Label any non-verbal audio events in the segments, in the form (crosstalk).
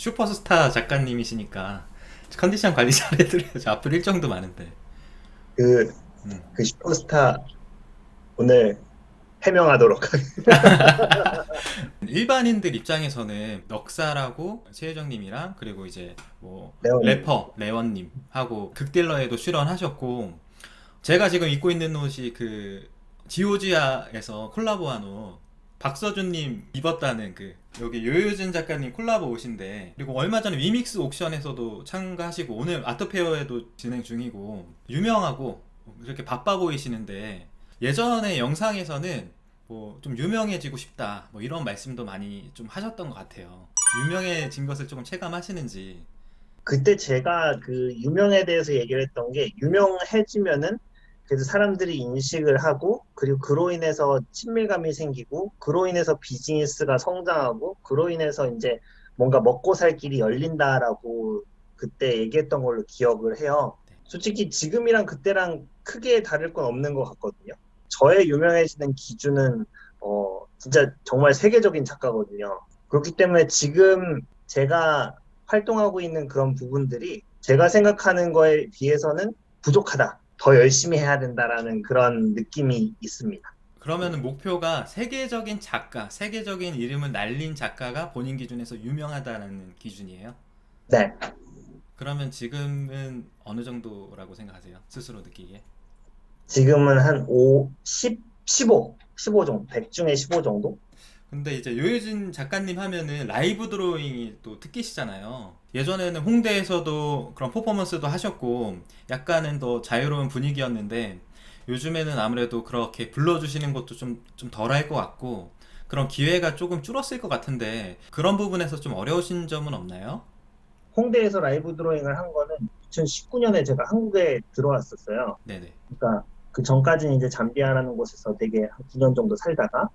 슈퍼스타 작가님이시니까 컨디션 관리 잘 해드려야죠. 앞으로 일정도 많은데. 그, 음. 그 슈퍼스타 오늘 해명하도록 하겠습니다. (laughs) 일반인들 입장에서는 넉살하고 최혜정님이랑 그리고 이제 뭐 레원. 래퍼 레원님 하고 극딜러에도 출연하셨고 제가 지금 입고 있는 옷이 그 지오지아에서 콜라보한 옷 박서준님 입었다는 그 여기 요요진 작가님 콜라보 옷인데 그리고 얼마 전에 위믹스 옥션에서도 참가하시고 오늘 아트페어에도 진행 중이고 유명하고 이렇게 바빠 보이시는데 예전에 영상에서는 뭐 좀 유명해지고 싶다 뭐 이런 말씀도 많이 좀 하셨던 것 같아요. 유명해진 것을 조금 체감하시는지. 그때 제가 그 유명에 대해서 얘기를 했던 게 유명해지면은 그래도 사람들이 인식을 하고 그리고 그로 인해서 친밀감이 생기고 그로 인해서 비즈니스가 성장하고 그로 인해서 이제 뭔가 먹고 살 길이 열린다라고 그때 얘기했던 걸로 기억을 해요. 솔직히 지금이랑 그때랑 크게 다를 건 없는 것 같거든요. 저의 유명해지는 기준은 어 진짜 정말 세계적인 작가거든요. 그렇기 때문에 지금 제가 활동하고 있는 그런 부분들이 제가 생각하는 거에 비해서는 부족하다. 더 열심히 해야 된다라는 그런 느낌이 있습니다. 그러면은 목표가 세계적인 작가 세계적인 이름을 날린 작가가 본인 기준에서 유명하다는 기준이에요 네. 그러면 지금은 어느 정도라고 생각하세요 스스로 느끼기에 지금은 한 5, 10, 15, 15 정도. 100 중에 15 정도? 근데 이제 요유진 작가님 하면은 라이브 드로잉이 또 특기시잖아요. 예전에는 홍대에서도 그런 퍼포먼스도 하셨고 약간은 더 자유로운 분위기였는데 요즘에는 아무래도 그렇게 불러주시는 것도 좀, 좀 덜할 것 같고 그런 기회가 조금 줄었을 것 같은데 그런 부분에서 좀 어려우신 점은 없나요? 홍대에서 라이브 드로잉을 한 거는 2019년에 제가 한국에 들어왔었어요. 네네. 그러니까 그 전까지는 이제 잠비아라는 곳에서 되게 한 9년 정도 살다가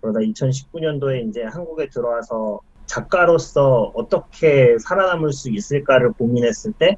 그러다 2019년도에 이제 한국에 들어와서 작가로서 어떻게 살아남을 수 있을까를 고민했을 때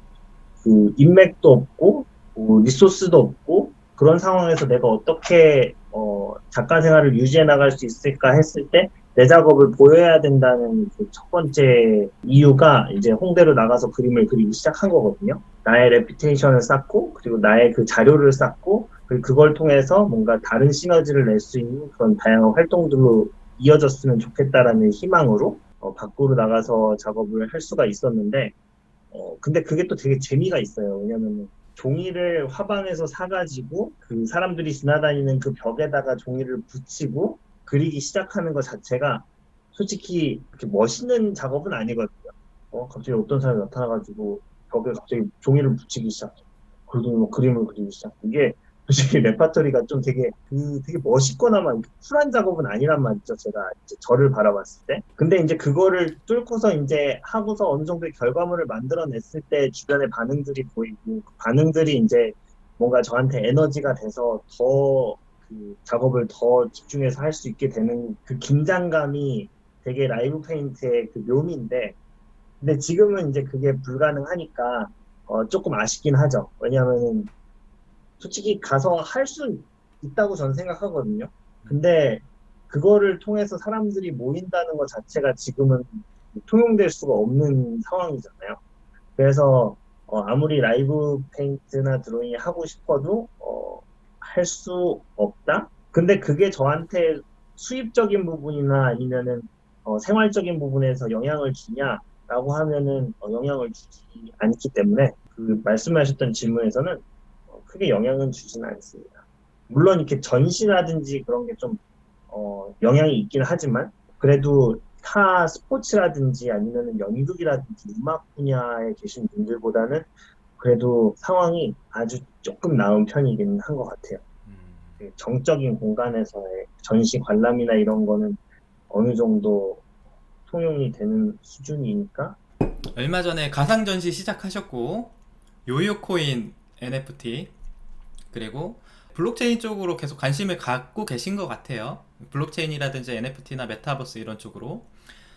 그 인맥도 없고 뭐 리소스도 없고 그런 상황에서 내가 어떻게 어, 작가 생활을 유지해 나갈 수 있을까 했을 때 내 작업을 보여야 된다는 그 첫 번째 이유가 이제 홍대로 나가서 그림을 그리기 시작한 거거든요. 나의 레피테이션을 쌓고 그리고 나의 그 자료를 쌓고 그리고 그걸 통해서 뭔가 다른 시너지를 낼 수 있는 그런 다양한 활동들로 이어졌으면 좋겠다라는 희망으로 어, 밖으로 나가서 작업을 할 수가 있었는데 어, 근데 그게 또 되게 재미가 있어요. 왜냐면 종이를 화방에서 사가지고 그 사람들이 지나다니는 그 벽에다가 종이를 붙이고 그리기 시작하는 것 자체가 솔직히 그렇게 멋있는 작업은 아니거든요. 어, 갑자기 어떤 사람이 나타나가지고 벽에 갑자기 종이를 붙이기 시작해. 그리고 뭐 그림을 그리기 시작. 이게 솔직히 (laughs) 레파토리가 좀 되게 그 되게 멋있거나 막 쿨한 작업은 아니란 말이죠. 제가 이제 저를 바라봤을 때. 근데 이제 그거를 뚫고서 이제 하고서 어느 정도의 결과물을 만들어냈을 때 주변의 반응들이 보이고 그 반응들이 이제 뭔가 저한테 에너지가 돼서 더 그 작업을 더 집중해서 할 수 있게 되는 그 긴장감이 되게 라이브 페인트의 그 묘미인데 근데 지금은 이제 그게 불가능하니까 어, 조금 아쉽긴 하죠. 왜냐하면은 솔직히 가서 할 수 있다고 저는 생각하거든요. 근데 그거를 통해서 사람들이 모인다는 것 자체가 지금은 통용될 수가 없는 상황이잖아요. 그래서 어, 아무리 라이브 페인트나 드로잉이 하고 싶어도 어, 할 수 없다. 근데 그게 저한테 수입적인 부분이나 아니면은 어, 생활적인 부분에서 영향을 주냐라고 하면은 어, 영향을 주지 않기 때문에 그 말씀하셨던 질문에서는 어, 크게 영향은 주지는 않습니다. 물론 이렇게 전시라든지 그런 게 좀 어, 영향이 있긴 하지만 그래도 타 스포츠라든지 아니면 연극이라든지 음악 분야에 계신 분들보다는 그래도 상황이 아주 조금 나은 편이긴 한 것 같아요. 음, 그 정적인 공간에서의 전시 관람이나 이런 거는 어느 정도 통용이 되는 수준이니까 얼마 전에 가상 전시 시작하셨고 요요코인 NFT 그리고 블록체인 쪽으로 계속 관심을 갖고 계신 것 같아요. 블록체인이라든지 NFT나 메타버스 이런 쪽으로.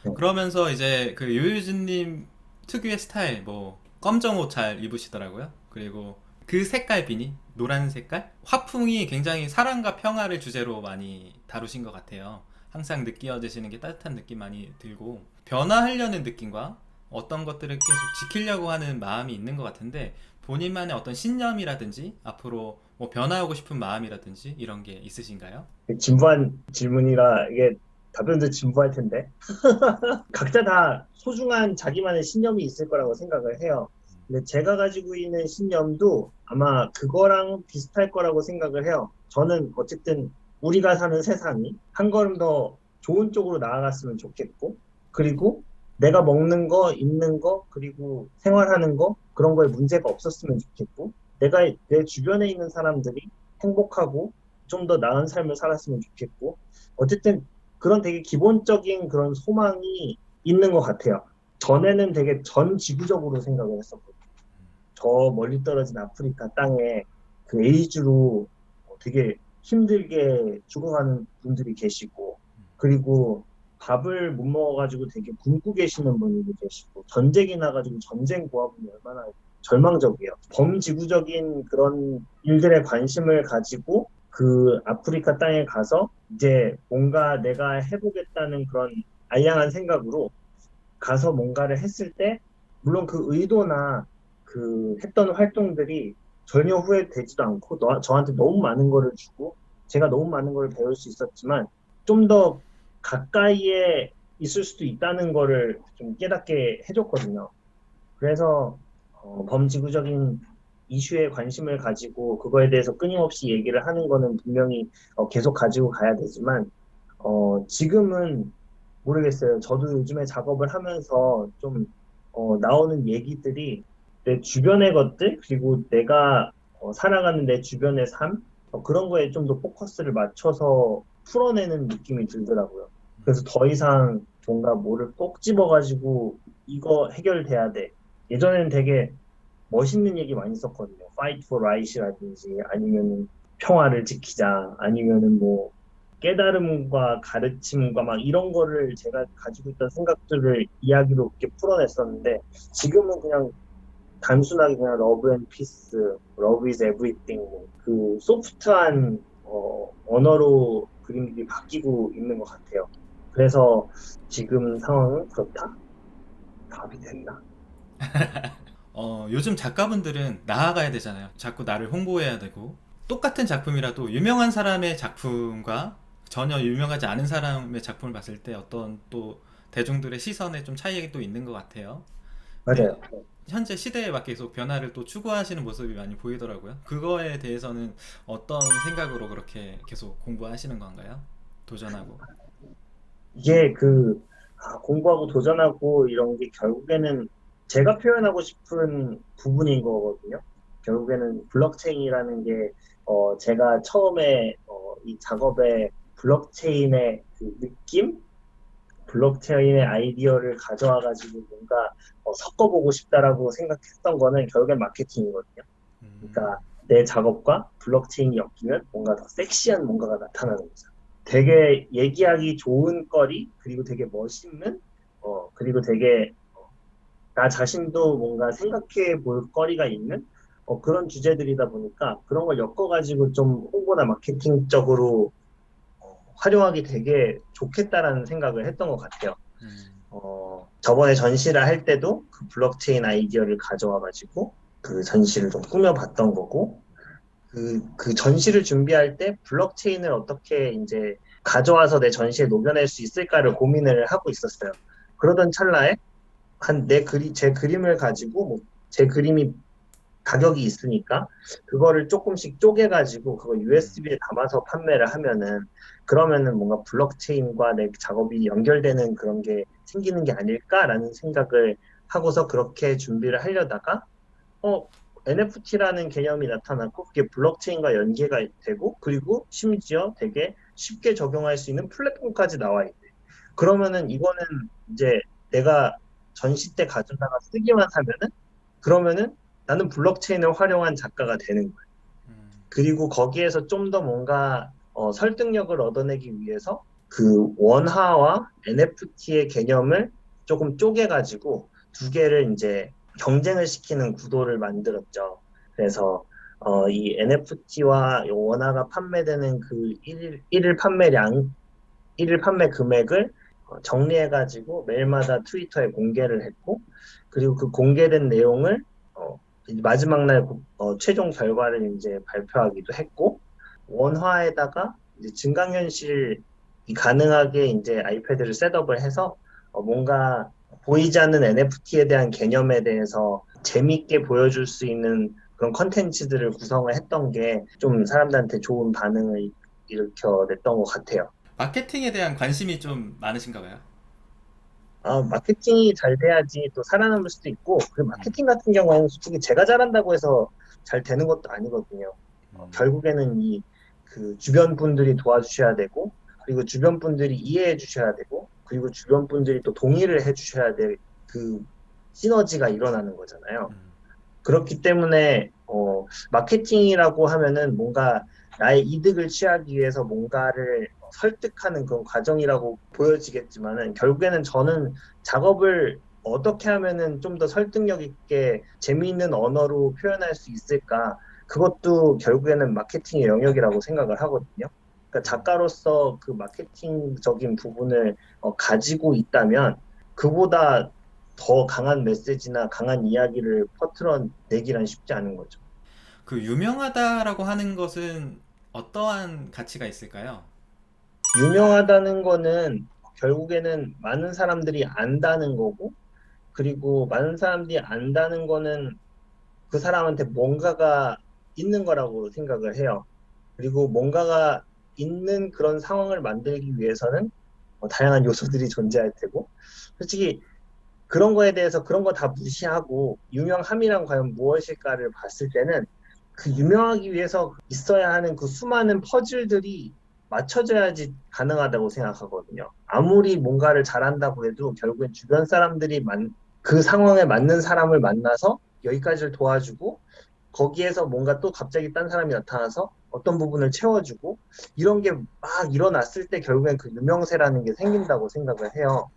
네. 그러면서 이제 그 요유진님 특유의 스타일, 뭐 검정 옷 잘 입으시더라고요. 그리고 그 색깔 비니, 노란 색깔, 화풍이 굉장히 사랑과 평화를 주제로 많이 다루신 것 같아요. 항상 느껴지시는 게 따뜻한 느낌 많이 들고 변화하려는 느낌과 어떤 것들을 계속 지키려고 하는 마음이 있는 것 같은데 본인만의 어떤 신념이라든지 앞으로 뭐 변화하고 싶은 마음이라든지 이런 게 있으신가요? 진부한 질문이라 이게 답변도 진부할 텐데 (laughs) 각자 다 소중한 자기만의 신념이 있을 거라고 생각을 해요. 근데 제가 가지고 있는 신념도 아마 그거랑 비슷할 거라고 생각을 해요. 저는 어쨌든 우리가 사는 세상이 한 걸음 더 좋은 쪽으로 나아갔으면 좋겠고 그리고 내가 먹는 거, 입는 거, 그리고 생활하는 거 그런 거에 문제가 없었으면 좋겠고 내가 내 주변에 있는 사람들이 행복하고 좀 더 나은 삶을 살았으면 좋겠고 어쨌든 그런 되게 기본적인 그런 소망이 있는 것 같아요. 전에는 되게 전 지구적으로 생각을 했었거든요. 저 멀리 떨어진 아프리카 땅에 그 에이즈로 되게 힘들게 죽어가는 분들이 계시고 그리고 밥을 못 먹어가지고 되게 굶고 계시는 분들이 계시고 전쟁이 나가지고 전쟁 고아분이 얼마나 절망적이에요. 범지구적인 그런 일들에 관심을 가지고 그 아프리카 땅에 가서 이제 뭔가 내가 해보겠다는 그런 알량한 생각으로 가서 뭔가를 했을 때 물론 그 의도나 그 했던 활동들이 전혀 후회되지도 않고 너- 저한테 너무 많은 거를 주고 제가 너무 많은 걸 배울 수 있었지만 좀더 가까이에 있을 수도 있다는 거를 좀 깨닫게 해줬거든요. 그래서 어, 범지구적인 이슈에 관심을 가지고 그거에 대해서 끊임없이 얘기를 하는 거는 분명히 어, 계속 가지고 가야 되지만 어, 지금은 모르겠어요. 저도 요즘에 작업을 하면서 좀 어, 나오는 얘기들이 내 주변의 것들 그리고 내가 어, 살아가는 내 주변의 삶 어, 그런 거에 좀 더 포커스를 맞춰서 풀어내는 느낌이 들더라고요. 그래서 더 이상 뭔가 뭐를 꼭 집어가지고 이거 해결돼야 돼. 예전에는 되게 멋있는 얘기 많이 썼거든요. Fight for right이라든지 아니면은 평화를 지키자 아니면은 뭐 깨달음과 가르침과 막 이런 거를 제가 가지고 있던 생각들을 이야기로 이렇게 풀어냈었는데 지금은 그냥 단순하게 그냥 러브 앤 피스, 러브 이즈 에브리띵 그 소프트한 어, 언어로 그림들이 바뀌고 있는 것 같아요. 그래서 지금 상황은 그렇다. 답이 됐나? (laughs) 어, 요즘 작가분들은 나아가야 되잖아요. 자꾸 나를 홍보해야 되고 똑같은 작품이라도 유명한 사람의 작품과 전혀 유명하지 않은 사람의 작품을 봤을 때 어떤 또 대중들의 시선에 좀 차이가 또 있는 것 같아요. 맞아요. 현재 시대에 맞게 계속 변화를 또 추구하시는 모습이 많이 보이더라고요. 그거에 대해서는 어떤 생각으로 그렇게 계속 공부하시는 건가요? 도전하고. 이게 그 아, 공부하고 도전하고 이런 게 결국에는 제가 표현하고 싶은 부분인 거거든요. 결국에는 블록체인이라는 게 어, 제가 처음에 어, 이 작업에 블록체인의 그 느낌, 블록체인의 아이디어를 가져와 가지고 뭔가 어, 섞어보고 싶다라고 생각했던 거는 결국엔 마케팅이거든요. 음, 그러니까 내 작업과 블록체인이 엮이면 뭔가 더 섹시한 뭔가가 나타나는 거죠. 되게 얘기하기 좋은 거리 그리고 되게 멋있는 어 그리고 되게 어, 나 자신도 뭔가 생각해 볼 거리가 있는 어, 그런 주제들이다 보니까 그런 걸 엮어가지고 좀 홍보나 마케팅적으로 어, 활용하기 되게 좋겠다라는 생각을 했던 것 같아요. 음, 어, 저번에 전시를 할 때도 그 블록체인 아이디어를 가져와가지고 그 전시를 좀 꾸며봤던 거고, 그, 그 전시를 준비할 때 블록체인을 어떻게 이제 가져와서 내 전시에 녹여낼 수 있을까를 고민을 하고 있었어요. 그러던 찰나에 한 내 그리, 제 그림을 가지고 뭐 제 그림이 가격이 있으니까 그거를 조금씩 쪼개 가지고 그거 USB에 담아서 판매를 하면은 그러면은 뭔가 블록체인과 내 작업이 연결되는 그런 게 생기는 게 아닐까라는 생각을 하고서 그렇게 준비를 하려다가 어 NFT라는 개념이 나타났고 그게 블록체인과 연계가 되고 그리고 심지어 되게 쉽게 적용할 수 있는 플랫폼까지 나와 있대. 그러면은 이거는 이제 내가 전시 때 가져다가 쓰기만 하면은 그러면은 나는 블록체인을 활용한 작가가 되는 거야. 음, 그리고 거기에서 좀 더 뭔가 어, 설득력을 얻어내기 위해서 그 원화와 NFT의 개념을 조금 쪼개가지고 두 개를 이제 경쟁을 시키는 구도를 만들었죠. 그래서 어, 이 NFT와 원화가 판매되는 그 일일, 일일 판매량, 일일 판매 금액을 어, 정리해가지고 매일마다 트위터에 공개를 했고 그리고 그 공개된 내용을 어, 이제 마지막 날 어, 최종 결과를 이제 발표하기도 했고 원화에다가 이제 증강현실이 가능하게 이제 아이패드를 셋업을 해서 어, 뭔가 보이지 않는 NFT에 대한 개념에 대해서 재밌게 보여줄 수 있는 그런 컨텐츠들을 구성을 했던 게 좀 사람들한테 좋은 반응을 일으켜냈던 것 같아요. 마케팅에 대한 관심이 좀 많으신가 봐요. 아, 마케팅이 잘 돼야지 또 살아남을 수도 있고, 그 마케팅 같은 경우에는 솔직히 제가 잘한다고 해서 잘 되는 것도 아니거든요. 음. 결국에는 이 그 주변 분들이 도와주셔야 되고, 그리고 주변 분들이 이해해 주셔야 되고, 그리고 주변 분들이 또 동의를 해 주셔야 될 그 시너지가 일어나는 거잖아요. 음. 그렇기 때문에 어, 마케팅이라고 하면은 뭔가 나의 이득을 취하기 위해서 뭔가를 설득하는 그런 과정이라고 보여지겠지만은 결국에는 저는 작업을 어떻게 하면은 좀 더 설득력 있게 재미있는 언어로 표현할 수 있을까 그것도 결국에는 마케팅의 영역이라고 생각을 하거든요. 그러니까 작가로서 그 마케팅적인 부분을 어, 가지고 있다면 그보다 더 강한 메시지나 강한 이야기를 퍼트러내기란 쉽지 않은 거죠. 그 유명하다라고 하는 것은 어떠한 가치가 있을까요? 유명하다는 거는 결국에는 많은 사람들이 안다는 거고, 그리고 많은 사람들이 안다는 거는 그 사람한테 뭔가가 있는 거라고 생각을 해요. 그리고 뭔가가 있는 그런 상황을 만들기 위해서는 뭐 다양한 요소들이 존재할 테고, 솔직히 그런 거에 대해서 그런 거 다 무시하고 유명함이란 과연 무엇일까를 봤을 때는 그 유명하기 위해서 있어야 하는 그 수많은 퍼즐들이 맞춰져야지 가능하다고 생각하거든요. 아무리 뭔가를 잘한다고 해도 결국엔 주변 사람들이 만, 그 상황에 맞는 사람을 만나서 여기까지를 도와주고 거기에서 뭔가 또 갑자기 딴 사람이 나타나서 어떤 부분을 채워주고 이런 게 막 일어났을 때 결국엔 그 유명세라는 게 생긴다고 생각을 해요.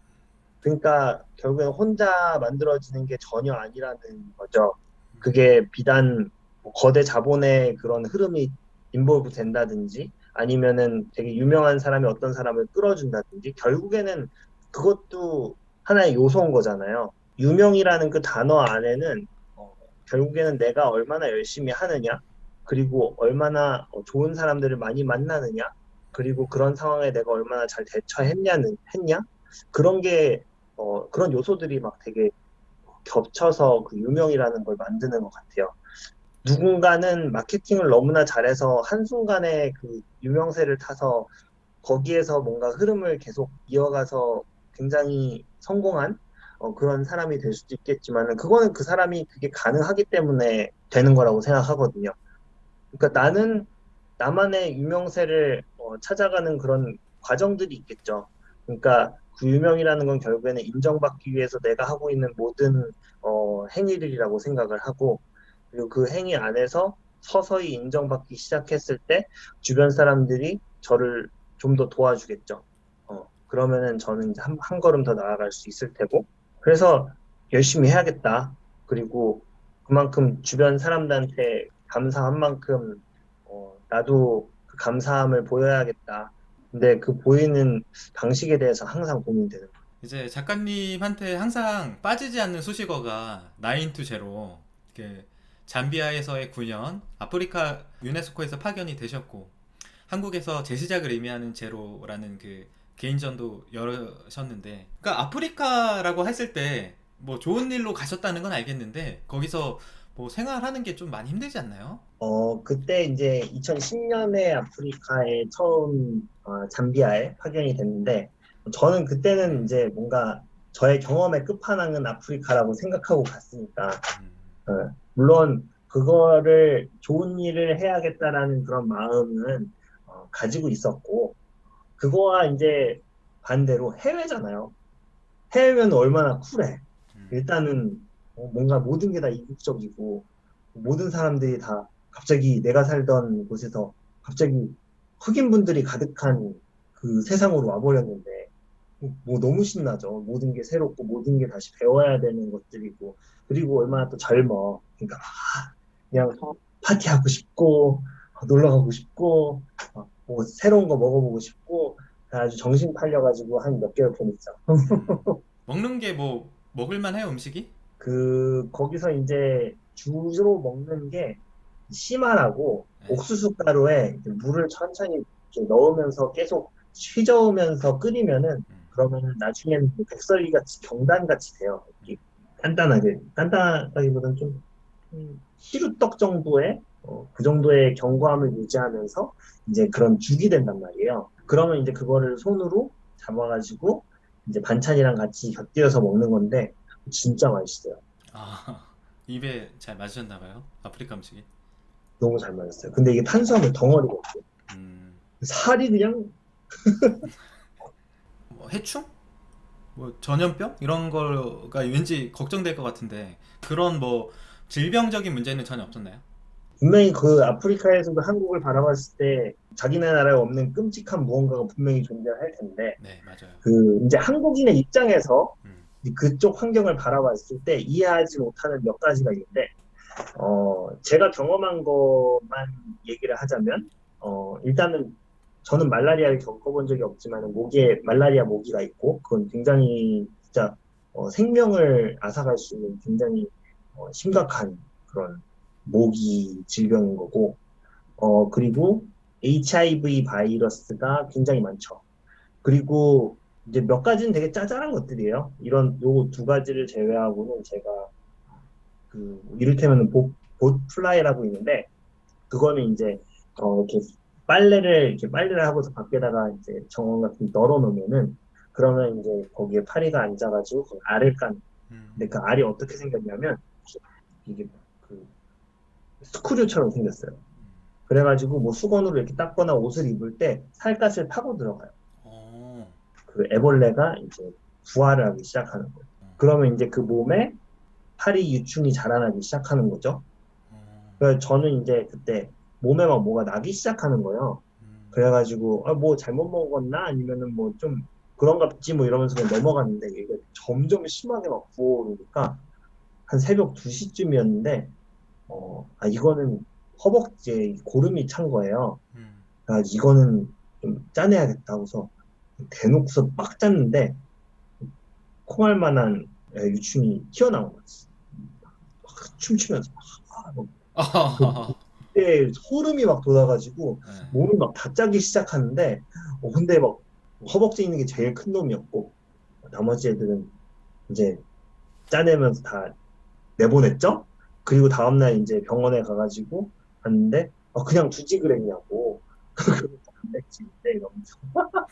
그러니까 결국엔 혼자 만들어지는 게 전혀 아니라는 거죠. 그게 비단 뭐 거대 자본의 그런 흐름이 인볼브 된다든지 아니면은 되게 유명한 사람이 어떤 사람을 끌어준다든지 결국에는 그것도 하나의 요소인 거잖아요. 유명이라는 그 단어 안에는 어, 결국에는 내가 얼마나 열심히 하느냐 그리고 얼마나 어, 좋은 사람들을 많이 만나느냐 그리고 그런 상황에 내가 얼마나 잘 대처했냐는 했냐 그런 게 어, 그런 요소들이 막 되게 겹쳐서 그 유명이라는 걸 만드는 것 같아요. 누군가는 마케팅을 너무나 잘해서 한순간에 그 유명세를 타서 거기에서 뭔가 흐름을 계속 이어가서 굉장히 성공한 어, 그런 사람이 될 수도 있겠지만 그거는 그 사람이 그게 가능하기 때문에 되는 거라고 생각하거든요. 그러니까 나는 나만의 유명세를 어, 찾아가는 그런 과정들이 있겠죠. 그러니까 그 유명이라는 건 결국에는 인정받기 위해서 내가 하고 있는 모든 어, 행위들이라고 생각을 하고 그리고 그 행위 안에서 서서히 인정받기 시작했을 때 주변 사람들이 저를 좀 더 도와주겠죠. 어, 그러면은 저는 이제 한, 한 걸음 더 나아갈 수 있을 테고 그래서 열심히 해야겠다. 그리고 그만큼 주변 사람들한테 감사한 만큼 어, 나도 그 감사함을 보여야겠다. 근데 그 보이는 방식에 대해서 항상 고민되는 거예요. 이제 작가님한테 항상 빠지지 않는 수식어가 9 to 0. 이렇게 잠비아에서의 9년, 아프리카 유네스코에서 파견이 되셨고 한국에서 재시작을 의미하는 제로라는 그 개인전도 열으셨는데 그러니까 아프리카라고 했을 때 뭐 좋은 일로 가셨다는 건 알겠는데 거기서 뭐 생활하는 게 좀 많이 힘들지 않나요? 어, 그때 이제 2010년에 아프리카에 처음 어, 잠비아에 파견이 됐는데 저는 그때는 이제 뭔가 저의 경험의 끝판왕은 아프리카라고 생각하고 갔으니까 음, 어, 물론 그거를 좋은 일을 해야겠다라는 그런 마음은 어, 가지고 있었고 그거와 이제 반대로 해외잖아요. 해외면 얼마나 쿨해. 음. 일단은 어, 뭔가 모든 게 다 이국적이고 모든 사람들이 다 갑자기 내가 살던 곳에서 갑자기 흑인 분들이 가득한 그 세상으로 와버렸는데 뭐 너무 신나죠. 모든 게 새롭고 모든 게 다시 배워야 되는 것들이고 그리고 얼마나 또 젊어. 그러니까 아, 그냥 파티하고 싶고 어, 놀러 가고 싶고 어, 뭐 새로운 거 먹어보고 싶고 아주 정신 팔려가지고 한 몇 개월 보냈죠. 음. (laughs) 먹는 게 뭐 먹을만 해요 음식이? 그 거기서 이제 주로 먹는 게 씨말하고 네. 옥수수 가루에 물을 천천히 넣으면서 계속 휘저으면서 끓이면은 음. 그러면은 나중에는 뭐 백설기 같이 경단 같이 돼요. 이렇게 단단하게 단단하기보다는 좀 음, 시루떡 정도의 어, 그 정도의 견고함을 유지하면서 이제 그런 죽이 된단 말이에요. 그러면 이제 그거를 손으로 잡아가지고 이제 반찬이랑 같이 곁들여서 먹는 건데 진짜 맛있어요. 아 (laughs) 입에 잘 맞으셨나 봐요 아프리카 음식이. 너무 잘 맞았어요. 근데 이게 탄수화물 덩어리거든요. 음. 살이 그냥 (laughs) 뭐 해충? 뭐 전염병 이런 거가 왠지 걱정될 것 같은데 그런 뭐 질병적인 문제는 전혀 없었나요? 분명히 그 아프리카에서도 한국을 바라봤을 때 자기네 나라에 없는 끔찍한 무언가가 분명히 존재할 텐데 네 맞아요. 그 이제 한국인의 입장에서 음. 그쪽 환경을 바라봤을 때 이해하지 못하는 몇 가지가 있는데 어 제가 경험한 것만 얘기를 하자면 어 일단은 저는 말라리아를 겪어본 적이 없지만 모기에 말라리아 모기가 있고 그건 굉장히 진짜 어, 생명을 앗아갈 수 있는 굉장히 어, 심각한 그런 모기 질병인 거고 어 그리고 HIV 바이러스가 굉장히 많죠. 그리고 이제 몇 가지는 되게 짜잘한 것들이에요. 이런 요 두 가지를 제외하고는 제가 그 이를테면 보, 보플라이라고 있는데 그거는 이제 어 이렇게 빨래를 이렇게 빨래를 하고서 밖에다가 이제 정원 같은 데 널어 놓으면은 그러면 이제 거기에 파리가 앉아가지고 그 알을 깐. 음. 근데 그 알이 어떻게 생겼냐면 이게 그 스크류처럼 생겼어요. 그래가지고 뭐 수건으로 이렇게 닦거나 옷을 입을 때 살갗을 파고 들어가요. 어. 그 애벌레가 이제 부화를 하기 시작하는 거예요. 그러면 이제 그 몸에 파리 유충이 자라나기 시작하는 거죠. 어. 그래서 저는 이제 그때 몸에 막 뭐가 나기 시작하는 거예요. 음. 그래가지고 아, 뭐 잘못 먹었나 아니면은 뭐 좀 그런가 보지 뭐 이러면서 넘어갔는데 이게 점점 심하게 막 부어오르니까 한 새벽 2시쯤이었는데 어, 아 이거는 허벅지에 고름이 찬 거예요. 음. 아, 이거는 좀 짜내야겠다 하고서 대놓고서 빡 짰는데 콩알 만한 유충이 튀어나온 거지. 막 춤추면서 막, 막 아. (laughs) 그때 소름이 막 돋아가지고 네. 몸이 막 다 짜기 시작하는데 어, 근데 막 허벅지 있는 게 제일 큰 놈이었고 나머지 애들은 이제 짜내면서 다 내보냈죠. 그리고 다음날 이제 병원에 가가지고 갔는데 어, 그냥 두지 그랬냐고 (laughs) 단백질인데 이러면서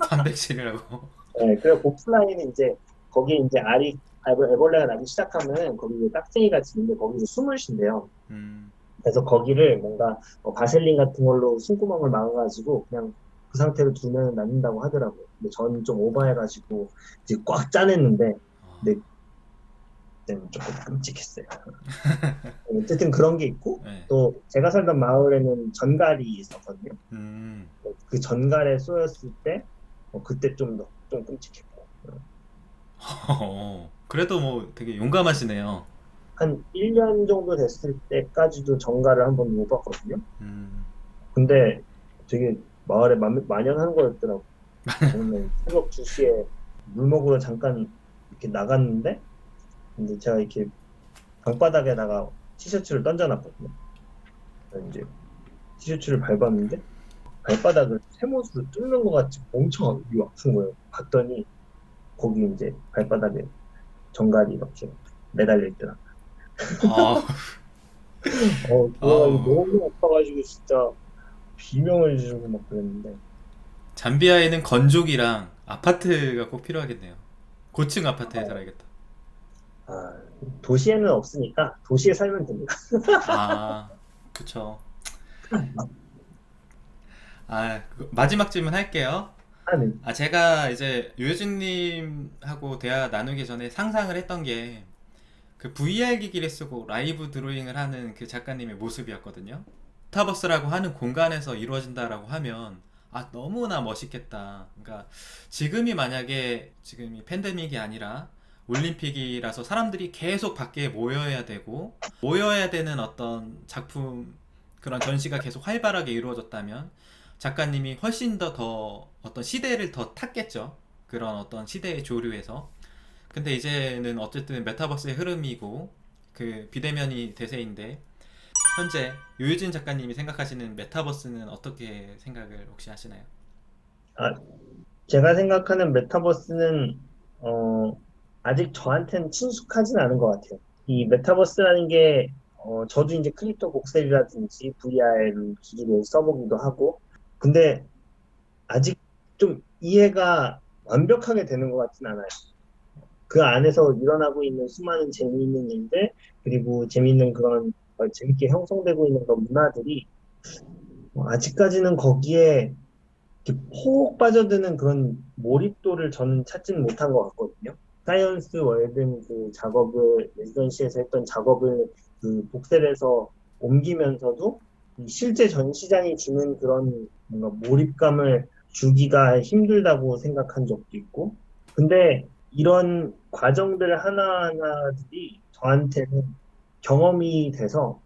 단백질이라고. (laughs) 네, 그리고 보플라인은 이제 거기에 이제 알이 애벌- 애벌레가 나기 시작하면 거기 이제 딱쟁이 같이 있는데 거기서 숨을 쉰대요. 음. 그래서 거기를 뭔가 어, 바셀린 같은 걸로 숨구멍을 막아가지고 그냥 그 상태로 두면 낫는다고 하더라고요. 근데 저는 좀 오버해가지고 이제 꽉 짜냈는데 아. 네. 그때는 조금 끔찍했어요. (laughs) 어쨌든 그런 게 있고 네. 또 제가 살던 마을에는 전갈이 있었거든요. 음. 그 전갈에 쏘였을 때 어, 그때 좀 더 좀 끔찍했고 어. 그래도 뭐 되게 용감하시네요. 한 1년 정도 됐을 때까지도 전갈을 한 번 못 봤거든요. 음. 근데 되게 마을에 마, 만연한 거였더라고. (laughs) 저는 새벽 2시에 물 먹으러 잠깐 이렇게 나갔는데, 근데 제가 이렇게 방바닥에다가 티셔츠를 던져놨거든요. 그래서 이제 티셔츠를 밟았는데, 발바닥을 쇠못으로 뚫는 것 같이 엄청 이 아픈 거예요. 봤더니, 거기 이제 발바닥에 정갈이 이렇게 매달려 있더라고요. 아. 어, 아우. 너무 아파가지고 진짜 비명을 지르고 막 그랬는데, 잠비아에는 건조기랑 아파트가 꼭 필요하겠네요. 고층 아파트에 살아야겠다. 아, 도시에는 없으니까 도시에 살면 됩니다. 아, 그쵸. 아, 그- 마지막 질문 할게요. 아, 네. 아, 제가 이제 유해준님하고 대화 나누기 전에 상상을 했던 게 그 VR 기기를 쓰고 라이브 드로잉을 하는 그 작가님의 모습이었거든요. 스타버스라고 하는 공간에서 이루어진다라고 하면 아, 너무나 멋있겠다. 그러니까 지금이 만약에 지금이 팬데믹이 아니라 올림픽이라서 사람들이 계속 밖에 모여야 되고 모여야 되는 어떤 작품 그런 전시가 계속 활발하게 이루어졌다면 작가님이 훨씬 더 더 어떤 시대를 더 탔겠죠. 그런 어떤 시대의 조류에서. 근데 이제는 어쨌든 메타버스의 흐름이고 그 비대면이 대세인데 현재 요유진 작가님이 생각하시는 메타버스는 어떻게 생각을 혹시 하시나요? 제가 생각하는 메타버스는 어, 아직 저한테는 친숙하진 않은 것 같아요. 이 메타버스라는 게 어, 저도 이제 크립토 복셀이라든지 VR 기기를 써보기도 하고 근데 아직 좀 이해가 완벽하게 되는 것 같진 않아요. 그 안에서 일어나고 있는 수많은 재미있는 일들 그리고 재미있는 그런 어, 재밌게 형성되고 있는 그런 문화들이 어, 아직까지는 거기에 폭 빠져드는 그런 몰입도를 저는 찾지는 못한 것 같거든요. 사이언스 월든 그 작업을 레지던시에서 했던 작업을 그 복셀에서 옮기면서도 이 실제 전시장이 주는 그런 뭔가 몰입감을 주기가 힘들다고 생각한 적도 있고 근데 이런 과정들 하나하나들이 저한테는 경험이 돼서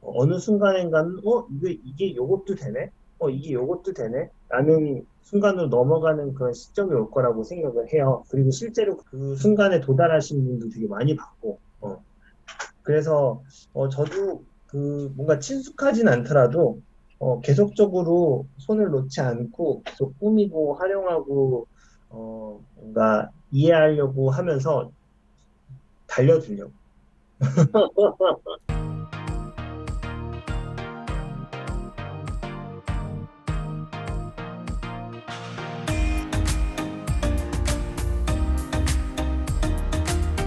어느 순간인가는 어 이게 이게 요것도 되네 어 이게 요것도 되네 라는 순간으로 넘어가는 그런 시점이 올 거라고 생각을 해요. 그리고 실제로 그 순간에 도달하신 분도 되게 많이 봤고, 어. 그래서, 어, 저도 그 뭔가 친숙하진 않더라도, 어, 계속적으로 손을 놓지 않고 계속 꾸미고 활용하고, 어, 뭔가 이해하려고 하면서 달려들려고. (laughs)